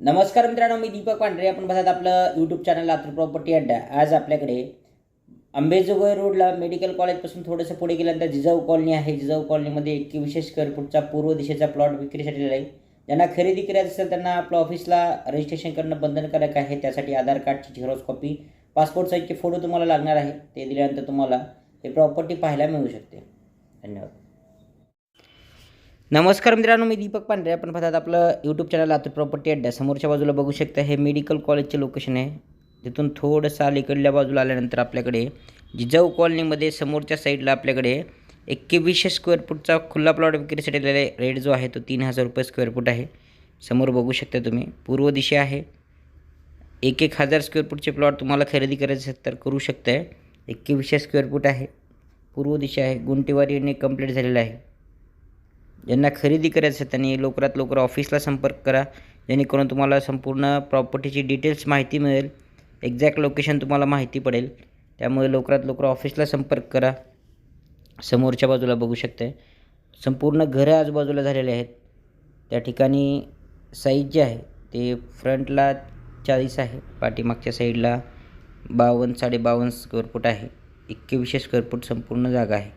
नमस्कार मित्रांनो मी दीपक पांढरे. आपण बघत आपलं यूट्यूब चॅनल लातूर प्रॉपर्टी अड्डा. आज आपल्याकडे अंबेजोगाई रोडला मेडिकल कॉलेजपासून थोडंसं पुढे गेल्यानंतर जिजाऊ कॉलनी आहे. जिजाऊ कॉलनीमध्ये एक स्क्वेअर फूटचा पूर्व दिशेचा प्लॉट विक्रीसाठी आहे. ज्यांना खरेदी करायचं असेल त्यांना आपल्या ऑफिसला रजिस्ट्रेशन करणं बंधनकारक आहे. त्यासाठी आधार कार्डची झेरॉक्स कॉपी पासपोर्ट साईजचे फोटो तुम्हाला लागणार आहे. ते दिल्यानंतर तुम्हाला हे प्रॉपर्टी पाहायला मिळू शकते. धन्यवाद. नमस्कार मित्रांनो मी दीपक पांढरे. आपण पाहतात आपलं यूट्यूब चॅनल लातूर प्रॉपर्टी अड्डा समोरच्या बाजूला बघू शकता हे मेडिकल कॉलेजचे लोकेशन आहे. तिथून थोडंसं अलीकडल्या बाजूला आल्यानंतर आपल्याकडे जिजाऊ कॉलनीमध्ये समोरच्या साईडला आपल्याकडे एकवीसशे स्क्वेअर फूटचा खुला प्लॉट विक्रीसाठी आलेला रेट जो आहे तो तीन हजार रुपये स्क्वेअर फूट आहे. समोर बघू शकता तुम्ही पूर्व दिशा आहे. एक एक हजार स्क्वेअर फूटचे प्लॉट तुम्हाला खरेदी करायचे असेल तर करू शकताय. एकवीसशे स्क्वेअर फूट आहे. पूर्व दिशा आहे. गुंटेवारीने कंप्लीट झालेलं आहे. ज्यांना खरेदी करायचं आहे त्यांनी लवकरात लवकर ऑफिसला संपर्क करा. जेणेकरून तुम्हाला संपूर्ण प्रॉपर्टीची डिटेल्स माहिती मिळेल. एक्झॅक्ट लोकेशन तुम्हाला माहिती पडेल. त्यामुळे लवकरात लवकर ऑफिसला संपर्क करा. समोरच्या बाजूला बघू शकते संपूर्ण घरं आजूबाजूला झालेले आहेत. त्या ठिकाणी साईज जे आहे ते फ्रंटला चाळीस आहे. पाठीमागच्या साईडला बावन्न साडेबावन्न स्क्वेअर फूट आहे. एकवीसशे स्क्वेअर फूट संपूर्ण जागा आहे.